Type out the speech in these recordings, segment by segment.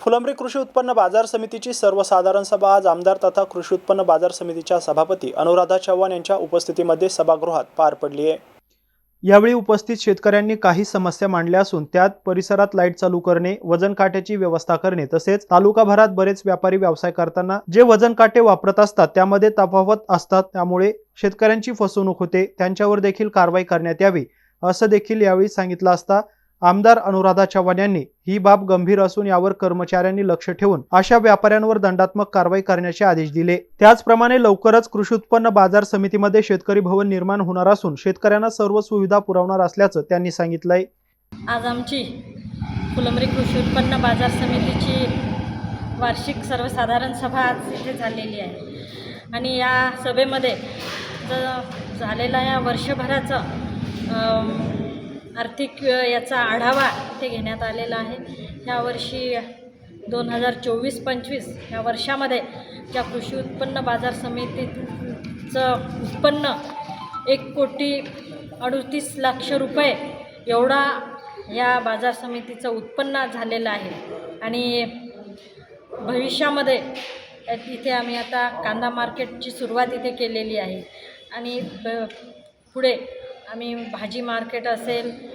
फुलंब्री कृषी उत्पन्न बाजार समितीची सर्वसाधारण सभा आज आमदार तथा कृषी उत्पन्न बाजार समितीच्या सभापती अनुराधा चव्हाण यांच्या उपस्थितीमध्ये सभागृहात पार पडली आहे. यावेळी उपस्थित शेतकऱ्यांनी काही समस्या मांडल्या असून त्यात परिसरात लाइट चालू करणे वजन काट्याची व्यवस्था करणे तसेच तालुकाभरात बरेच व्यापारी व्यवसाय करताना जे वजन काटे वापरत असतात त्यामध्ये तफावत असतात त्यामुळे शेतकऱ्यांची फसवणूक होते त्यांच्यावर देखील कारवाई करण्यात यावी असं देखील यावेळी सांगितलं असता आमदार अनुराधा चव्हाण यांनी ही बाब गंभीर असून यावर कर्मचाऱ्यांनी लक्ष ठेवून अशा व्यापाऱ्यांवर दंडात्मक कारवाई करण्याचे आदेश दिले. त्याचप्रमाणे लवकरच कृषी उत्पन्न बाजार समितीमध्ये शेतकरी भवन निर्माण होणार असून शेतकऱ्यांना सर्व सुविधा पुरवणार असल्याचं त्यांनी सांगितलंय. आज आमची फुलंबरी कृषी उत्पन्न बाजार समितीची वार्षिक सर्वसाधारण सभा आज इथे झालेली आहे. आणि या सभेमध्ये झालेला या वर्षभराचं आर्थिक याचा आढावा इथे घेण्यात आलेला आहे. यावर्षी दोन हजार चोवीस पंचवीस ह्या वर्षामध्ये ज्या कृषी उत्पन्न बाजार समितीचं उत्पन्न एक कोटी अडतीस लाख रुपये एवढा या बाजार समितीचं उत्पन्न झालेलं आहे. आणि भविष्यामध्ये इथे आम्ही आता कांदा मार्केटची सुरुवात इथे केलेली आहे. आणि ब- पुढे आम्ही भाजी मार्केट असेल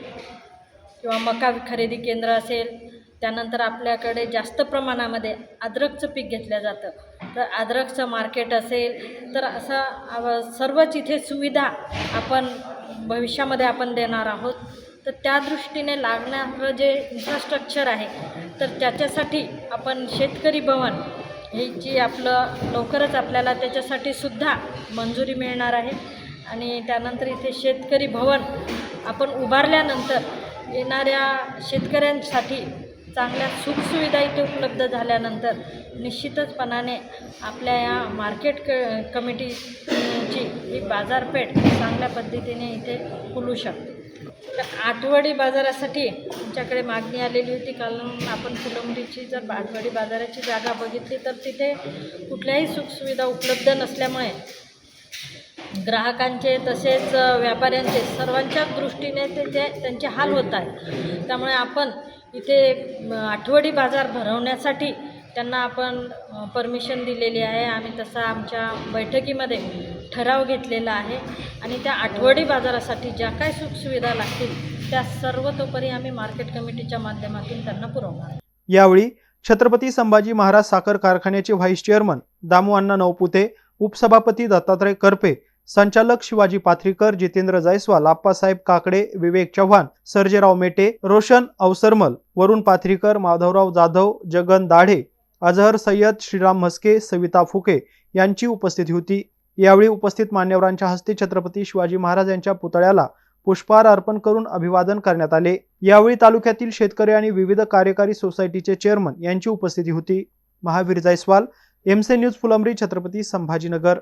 किंवा मका खरेदी केंद्र असेल त्यानंतर आपल्याकडे जास्त प्रमाणामध्ये अद्रकचं पीक घेतलं जातं. तर अद्रकचं मार्केट असेल तर असं सर्वच इथे सुविधा आपण भविष्यामध्ये आपण देणार आहोत. तर त्या दृष्टीने लागणारं जे इन्फ्रास्ट्रक्चर आहे तर त्याच्यासाठी आपण शेतकरी भवन हे जी आपलं लवकरच आपल्याला त्याच्यासाठी सुद्धा मंजुरी मिळणार आहे. आणि त्यानंतर इथे शेतकरी भवन आपण उभारल्यानंतर येणाऱ्या शेतकऱ्यांसाठी चांगल्या सुखसुविधा इथे उपलब्ध झाल्यानंतर निश्चितचपणाने आपल्या या मार्केट क कमिटीची ही बाजारपेठ चांगल्या पद्धतीने इथे खुलू शकते. तर आठवडी बाजारासाठी आमच्याकडे मागणी आलेली होती. कारण आपण फुलंबरीची जर आठवडी बाजाराची जागा बघितली तर तिथे कुठल्याही सुखसुविधा उपलब्ध नसल्यामुळे ग्राहकांचे तसेच व्यापाऱ्यांचे सर्वांच्या दृष्टीने ते ते त्यांचे हाल होत आहेत. त्यामुळे आपण इथे आठवडी बाजार भरवण्यासाठी त्यांना आपण परमिशन दिलेली आहे. आम्ही तसा आमच्या बैठकीमध्ये ठराव घेतलेला आहे. आणि त्या आठवडी बाजारासाठी ज्या काय सुखसुविधा लागतील त्या सर्वतोपरी आम्ही मार्केट कमिटीच्या माध्यमातून त्यांना पुरवणार यावेळी छत्रपती संभाजी महाराज साखर कारखान्याचे व्हाईस चेअरमन दामू अण्णा नवपुते उपसभापती दत्तात्रय करपे संचालक शिवाजी पाथरीकर जितेंद्र जायस्वाल आप्पासाहेब काकडे विवेक चव्हाण सर्जेराव मेटे रोशन अवसरमल वरुण पाथरीकर माधवराव जाधव जगन दाढे अझहर सय्यद श्रीराम म्हस्के सविता फुके यांची उपस्थिती होती. यावेळी उपस्थित मान्यवरांच्या हस्ते छत्रपती शिवाजी महाराज यांच्या पुतळ्याला पुष्पहार अर्पण करून अभिवादन करण्यात आले. यावेळी तालुक्यातील शेतकरी आणि विविध कार्यकारी सोसायटीचे चेअरमन यांची उपस्थिती होती. महावीर जायस्वाल एमसे न्यूज फुलंबरी छत्रपती संभाजीनगर.